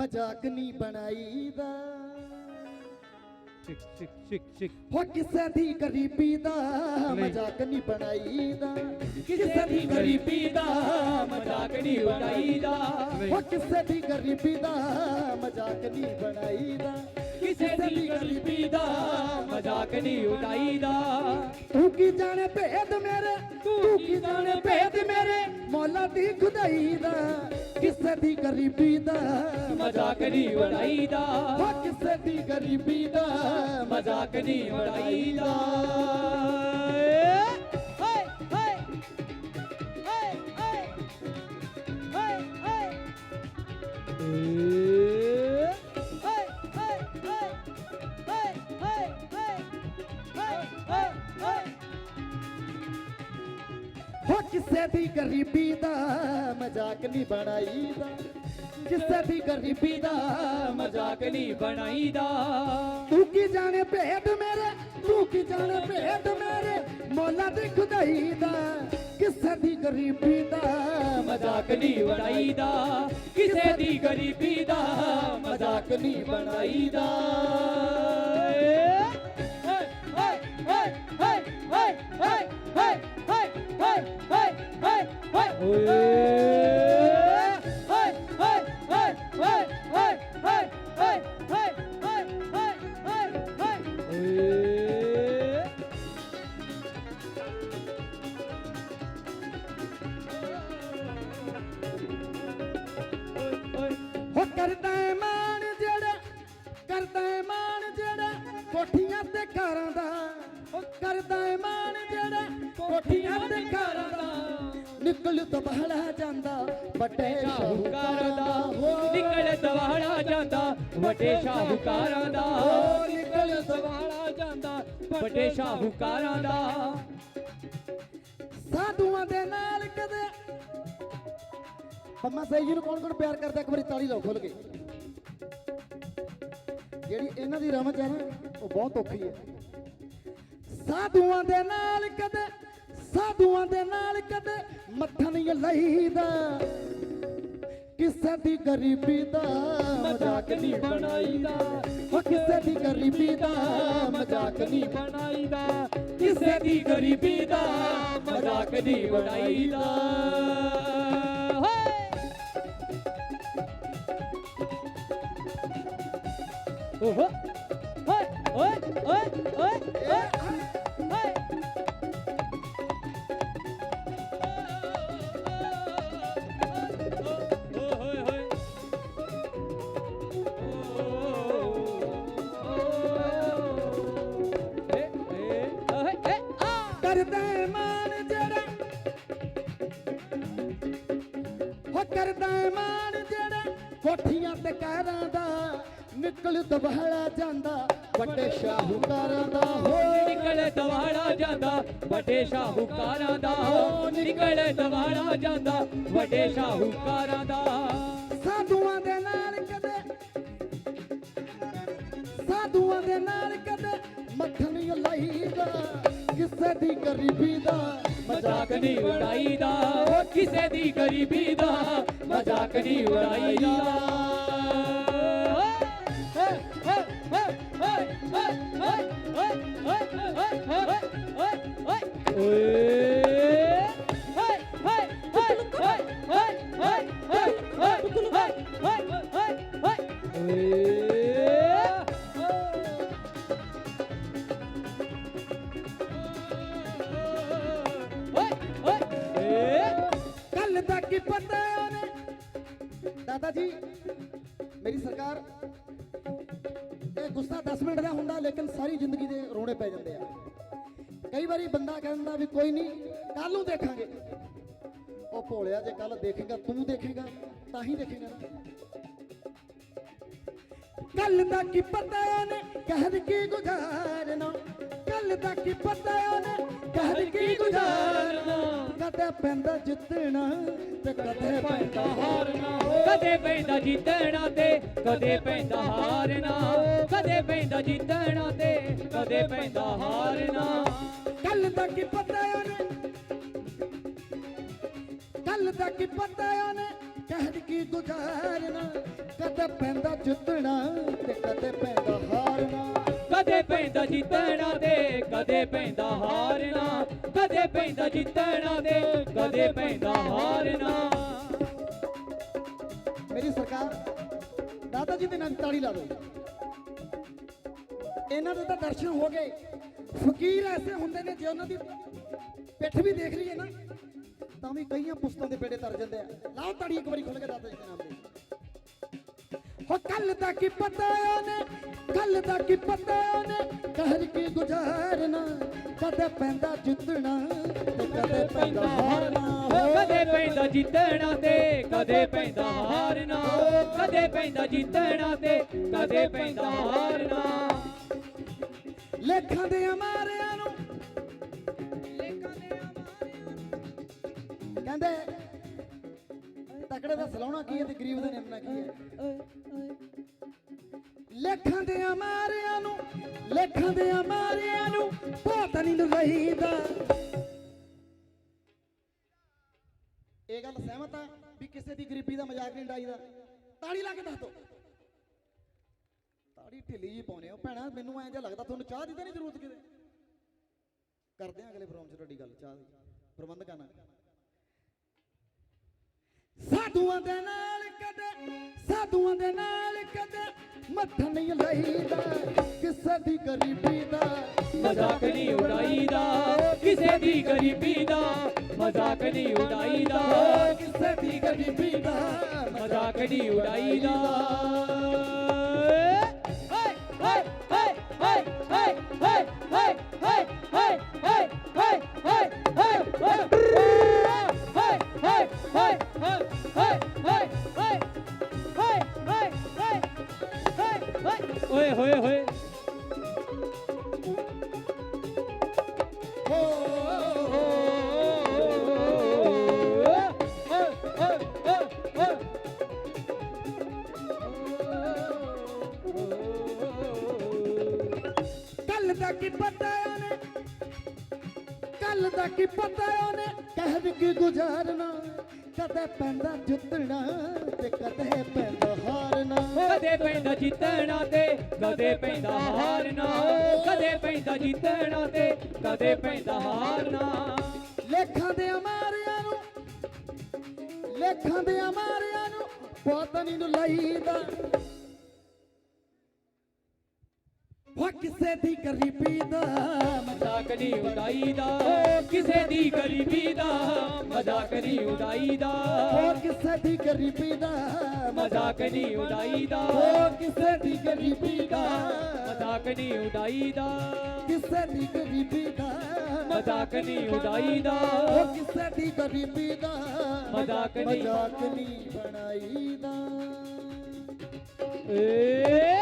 ਮਜ਼ਾਕ ਨਹੀਂ ਬਣਾਈਦਾ। ਸਿਕ ਸਿਕ ਸਿਕ ਸਿਕ ਹੋ ਕਿਸੇ ਦੀ ਗਰੀਬੀ ਦਾ ਮਜ਼ਾਕ ਨਹੀਂ ਬਣਾਈਦਾ। ਕਿਸੇ ਦੀ ਗਰੀਬੀ ਦਾ ਮਜ਼ਾਕ ਨਹੀਂ। ਉਡਾਈਦਾ ਹੋ ਕਿਸੇ ਦੀ ਗਰੀਬੀ ਦਾ ਮਜ਼ਾਕ ਨਹੀਂ ਬਣਾਈਦਾ। ਕਿਸੇ ਦੀ ਗਰੀਬੀ ਦਾ ਮਜ਼ਾਕ ਨਹੀਂ ਉਡਾਈਦਾ। ਤੂੰ ਕੀ ਜਾਣੇ ਭੇਦ ਮੇਰੇ ਤੂੰ ਕੀ ਜਾਣੇ ਭੇਦ ਮੇਰੇ ਮੌਲਾ ਦੀ ਖੁਦਾਈ ਦਾ ਕਿਸੇ ਦੀ ਗਰੀਬੀ ਦਾ ਮਜ਼ਾਕ ਨਹੀਂ ਉਡਾਈਦਾ। ਹੋ ਕਿਸੇ ਦੀ ਗਰੀਬੀ ਦਾ ਮਜ਼ਾਕ ਨਹੀਂ ਉਡਾਈਦਾ। ਹਾਏ ਕਿਸੇ ਦੀ ਗਰੀਬੀ ਦਾ ਮਜ਼ਾਕ ਨਹੀਂ ਬਣਾਈਦਾ ਕਿਸੇ ਦੀ ਗਰੀਬੀ ਦਾ ਮਜ਼ਾਕ ਨਹੀਂ ਬਣਾਈਦਾ। ਤੂੰ ਕੀ ਜਾਣੇ ਭੇਦ ਮੇਰੇ, ਤੂੰ ਕੀ ਜਾਣੇ ਭੇਦ ਮੇਰੇ, ਮੌਲਾ ਦੀ ਖੁਦਾਈ ਦਾ ਕਿਸੇ ਦੀ ਗਰੀਬੀ ਦਾ ਮਜ਼ਾਕ ਨਹੀਂ ਉਡਾਈਦਾ ਕਿਸੇ ਦੀ ਗਰੀਬੀ ਦਾ ਮਜ਼ਾਕ ਨਹੀਂ ਬਣਾਈਦਾ। ਕਰਦਾ ਮਾਣ ਜਿਹੜਾ, ਕਰਦਾ ਏ ਮਾਣ ਜਿਹੜਾ, ਕੋਠੀਆਂ ਤੇ ਘਰਾਂ ਦਾ। ਹੋ ਕਰਦਾ ਏ ਮਾਣ ਜਿਹੜਾ, ਕੋਠੀਆਂ ਤੇ ਘਰਾਂ ਦਾ। ਨਿਕਲ ਤਬਹਲਾ ਜਾਂਦਾ ਵੱਡੇ ਸ਼ਾਹੂਕਾਰਾਂ ਦਾ। ਨਿਕਲ ਦਵਾੜਾ ਜਾਂਦਾ ਵੱਡੇ ਸ਼ਾਹੂਕਾਰਾਂ ਦਾ। ਨਿਕਲ ਦਵਾੜਾ ਜਾਂਦਾ ਵੱਡੇ ਸ਼ਾਹੂਕਾਰਾਂ ਦਾ। ਸਾਧੂਆਂ ਦੇ ਨਾਲ ਕਦੇ ਪੰਮਾ ਸਹੀ ਜੀ ਨੂੰ ਕੌਣ ਕੌਣ ਪਿਆਰ ਕਰਦਾ? ਇੱਕ ਵਾਰੀ ਤਾਲੀ ਲਾਓ ਖੁੱਲ ਕੇ। ਜਿਹੜੀ ਇਹਨਾਂ ਦੀ ਰਮਜ ਹੈ ਨਾ ਉਹ ਬਹੁਤ ਔਖੀ ਹੈ। ਸਾਧੂਆਂ ਦੇ ਨਾਲ ਕਦੇ ਸਾਧੂਆਂ ਦੇ ਨਾਲ ਕਦੇ ਮੱਥਾ ਨਹੀਂ ਲਈਦਾ। ਕਿਸੇ ਦੀ ਗਰੀਬੀ ਦਾ ਮਜ਼ਾਕ ਨਹੀਂ ਬਣਾਈਦਾ। ਹੋ ਕਿਸੇ ਦੀ ਗਰੀਬੀ ਦਾ ਮਜ਼ਾਕ ਨਹੀਂ ਬਣਾਈਦਾ। ਕਿਸੇ ਦੀ ਗਰੀਬੀ ਦਾ ਮਜ਼ਾਕ ਨਹੀਂ ਬਣਾਈਦਾ। ਹਾਏ। ਓਹ। ਹਾਏ ਕਰਦਾ ਮਾਨ ਜਿਹੜਾ। ਹੋ ਕਰਦਾ ਮਾਨ ਜਿਹੜਾ। ਕੋਠੀਆਂ ਤੇ ਕਹਿਰਾਂ ਦਾ ਨਿਕਲ ਦਬਹਲਾ ਜਾਂਦਾ। ਵੱਡੇ ਸ਼ਾਹੂਕਾਰਾਂ ਦਾ ਹੋ। ਨਿਕਲ ਦਵਾੜਾ ਜਾਂਦਾ। ਵੱਡੇ ਸ਼ਾਹੂਕਾਰਾਂ ਦਾ ਨਿਕਲ ਦਵਾੜਾ ਜਾਂਦਾ। ਵੱਡੇ ਸ਼ਾਹੂਕਾਰਾਂ ਦਾ। ਸਾਧੂਆਂ ਦੇ ਨਾਲ ਕਦੇ ਸਾਧੂਆਂ ਦੇ ਨਾਲ ਮੱਖਣੀ ਲਾਈ ਦਾ ਕਿਸੇ ਦੀ ਗਰੀਬੀ ਦਾ ਮਜ਼ਾਕ ਨਹੀਂ ਉਡਾਈ ਦਾ ਕਿਸੇ ਦੀ ਗਰੀਬੀ ਦਾ ਮਜ਼ਾਕ ਨਹੀਂ ਉਡਾਈ ਦਾ ਓਏ ਉਡਾਈਦਾ ਕੱਲ ਦਾ ਕੀ ਪਤਾ ਉਹਨੇ? ਦਾਦਾ ਜੀ, ਮੇਰੀ ਸਰਕਾਰ, ਇਹ ਗੁੱਸਾ 10 ਮਿੰਟ ਦਾ ਹੁੰਦਾ, ਲੇਕਿਨ ਸਾਰੀ ਜ਼ਿੰਦਗੀ ਦੇ ਰੋਣੇ ਪੈ ਜਾਂਦੇ ਆ। ਕਈ ਵਾਰੀ ਬੰਦਾ ਕਹਿੰਦਾ ਵੀ ਕੋਈ ਨਹੀਂ ਕੱਲ ਨੂੰ ਦੇਖਾਂਗੇ। ਉਹ ਭੋਲਿਆ, ਜੇ ਕੱਲ ਦੇਖੇਗਾ, ਤੂੰ ਦੇਖੇਗਾ, ਤਾਂ ਹੀ ਦੇਖੇਗਾ। ਕੱਲ ਦਾ ਕੀ ਪਤਾ ਉਹਨੇ ਕਹਿਰ ਕੀ ਗੁਜ਼ਾਰਨਾ ਕੱਲ ਦਾ ਕੀ ਪਤਾ ਉਹਨੇ ਕਹਿਰ ਕੀ ਗੁਜ਼ਾਰਨਾ। ਕਦੇ ਪੈਂਦਾ ਜਿੱਤਣਾ ਤੇ ਕਦੇ ਪੈਂਦਾ ਹਾਰਨਾ। ਕਦੇ ਪੈਂਦਾ ਜਿੱਤਣਾ ਤੇ ਕਦੇ ਪੈਂਦਾ ਹਾਰਨਾ। ਕਦੇ ਪੈਂਦਾ ਜਿੱਤਣਾ ਤੇ ਕਦੇ ਪੈਂਦਾ ਹਾਰਨਾ। ਕੱਲ ਦਾ ਕੀ ਪਤਾ ਉਹਨੇ? ਕੱਲ ਦਾ ਕੀ ਪਤਾ ਉਹਨੇ? ਕਹਿਣ ਕੀ ਗੁਜ਼ਾਰਨਾ? ਕਦੇ ਪੈਂਦਾ ਜਿੱਤਣਾ ਤੇ ਕਦੇ ਪੈਂਦਾ ਹਾਰਨਾ। ਕਦੇ ਪੈਂਦਾ ਜਿੱਤਣਾ ਤੇ, ਕਦੇ ਪੈਂਦਾ ਹਾਰਨਾ। ਕਦੇ ਪੈਂਦਾ ਜਿੱਤਣਾ ਤੇ, ਕਦੇ ਪੈਂਦਾ ਹਾਰਨਾ। ਮੇਰੀ ਸਰਕਾਰ, ਦਾਦਾ ਜੀ ਦੇ ਨਾਲ ਤਾੜੀ ਲਾ ਦਿਓ। ਇਹਨਾਂ ਦੇ ਤਾਂ ਦਰਸ਼ਨ ਹੋ ਗਏ। ਫਕੀਰ ਐਸੇ ਹੁੰਦੇ ਨੇ ਜੇ ਉਹਨਾਂ ਦੀ ਪਿੱਠ ਵੀ ਦੇਖ ਲਈਏ ਨਾ, ਤਾਂ ਵੀ ਕਈਆਂ ਪੁਸਤਾਂ ਦੇ ਬੇੜੇ ਤਰ ਜਾਂਦੇ ਆ। ਲਾਓ ਤਾੜੀ ਇੱਕ ਵਾਰੀ ਖੁੱਲ ਕੇ ਦਾਦਾ ਜੀ ਦੇ ਨਾਮ ਤੇ। ਹੋ ਕੱਲ ਦਾ ਕੀ ਪਤਾ ਉਹਨੇ? ਕੱਲ ਦਾ ਕੀ ਪਤਾ ਉਹਨੇ? ਕਹਿਰ ਕੀ ਗੁਜ਼ਾਰਨਾ? ਕਦੇ ਪੈਂਦਾ ਜਿੱਤਣਾ ਤੇ ਕਦੇ ਪੈਂਦਾ ਹਾਰਨਾ। ਕਦੇ ਪੈਂਦਾ ਜਿੱਤਣਾ ਤੇ ਕਦੇ ਪੈਂਦਾ ਹਾਰਨਾ। ਕਦੇ ਪੈਂਦਾ ਜਿੱਤਣਾ ਤੇ ਕਦੇ ਪੈਂਦਾ ਹਾਰਨਾ। ਲੇਖਾਂ ਦੇ ਮਾਰਿਆਂ ਨੂੰ। ਲੇਖਾਂ ਦੇ ਮਾਰਿਆਂ ਨੂੰ। ਕਹਿੰਦੇ ਤਕੜੇ ਦਾ ਸਲਾਉਣਾ ਕੀ ਹੈ ਤੇ ਗਰੀਬ ਦਾ ਨਿਮਣਾ ਕੀ ਹੈ? ਲੇਖਾਂ ਦੇ ਮਾਰਿਆਂ ਨੂੰ ਲੇਖਾਂ ਦੇ ਮਾਰਿਆਂ ਨੂੰ ਬਹੁਤ ਨਹੀਂ ਲਈਦਾ ਇਹ ਗੱਲ ਸਹਿਮਤ ਆ ਵੀ ਕਿਸੇ ਦੀ ਗਰੀਬੀ ਦਾ ਮਜ਼ਾਕ ਨਹੀਂ ਡਾਈਦਾ ਤਾੜੀ ਲਾ ਕੇ ਦੱਸ ਦੋ। ਤਾੜੀ ਢਿੱਲੀ ਜੀ ਪਾਉਨੇ ਹੋ। ਭੈਣਾ ਮੈਨੂੰ ਐਂ ਜਿਹਾ ਲੱਗਦਾ ਤੁਹਾਨੂੰ ਚਾਹ ਦੀ ਤਾਂ ਨਹੀਂ ਜ਼ਰੂਰਤ ਕਿਤੇ? ਕਰਦੇ ਆ ਅਗਲੇ ਪ੍ਰੋਗਰਾਮ 'ਚ ਤੁਹਾਡੀ ਗੱਲ ਚਾਹ ਦੀ। ਪ੍ਰਬੰਧਕਾਂ ਨਾਲ ਸਾਧੂਆਂ ਦੇ ਨਾਲ ਕਦੇ, ਸਾਧੂਆਂ ਦੇ ਨਾਲ ਕਦੇ ਮੱਥਾ ਨਹੀਂ ਲਾਈਦਾ, ਕਿਸੇ ਦੀ ਗਰੀਬੀ ਦਾ ਮਜ਼ਾਕ ਨਹੀਂ ਉਡਾਈਦਾ, ਕਿਸੇ ਦੀ ਗਰੀਬੀ ਦਾ ਮਜ਼ਾਕ ਨਹੀਂ ਉਡਾਈਦਾ, ਕਿਸੇ ਦੀ ਗਰੀਬੀ ਦਾ ਮਜ਼ਾਕ ਨਹੀਂ ਉਡਾਈਦਾ। ਓਏ, ਹੋਏ ਹੋਏ। ਹੋ ਕੱਲ ਦਾ ਕੀ ਪਤਾ ਉਹਨੇ? ਕੱਲ ਦਾ ਕੀ ਪਤਾ ਉਹਨੇ? ਕਹਿ ਕੀ ਗੁਜ਼ਾਰਨਾ। ਕਦੇ ਪੈਂਦਾ ਜਿੱਤਣਾ ਤੇ ਕਦੇ ਪੈਂਦਾ ਹਾਰਨਾ। ਕਦੇ ਪੈਂਦਾ ਜਿੱਤਣਾ ਤੇ ਕਦੇ ਪੈਂਦਾ ਹਾਰਨਾ। ਕਦੇ ਪੈਂਦਾ ਜਿੱਤਣਾ ਤੇ ਕਦੇ ਪੈਂਦਾ ਹਾਰਨਾ। ਲੇਖਾਂ ਦੇ ਮਾਰਿਆਂ ਨੂੰ ਲੇਖਾਂ ਦੇ ਮਾਰਿਆਂ ਨੂੰ ਪਤਾ ਨਹੀਂ ਨੂੰ ਲਈਦਾ ਹੋ ਕਿਸੇ ਦੀ ਗਰੀਬੀ ਦਾ ਮਜ਼ਾਕ ਨਹੀਂ ਉਡਾਈਦਾ। ਕਿਸੇ ਦੀ ਗਰੀਬੀ ਦਾ ਮਜ਼ਾਕ ਨਹੀਂ ਉਡਾਈਦਾ। ਹੋ ਕਿਸੇ ਦੀ ਗਰੀਬੀ ਦਾ ਮਜ਼ਾਕ ਨਹੀਂ ਉਡਾਈਦਾ। ਹੋ ਕਿਸੇ ਦੀ ਗਰੀਬੀ ਦਾ ਮਜ਼ਾਕ ਨਹੀਂ ਉਡਾਈਦਾ। ਕਿਸੇ ਦੀ ਗਰੀਬੀ ਦਾ ਮਜ਼ਾਕ ਨਹੀਂ ਉਡਾਈਦਾ। ਹੋ ਕਿਸੇ ਦੀ ਗਰੀਬੀ ਦਾ ਮਜ਼ਾਕ ਨਹੀਂ- ਮਜ਼ਾਕ ਨਹੀਂ ਬਣਾਈਦਾ। ਏ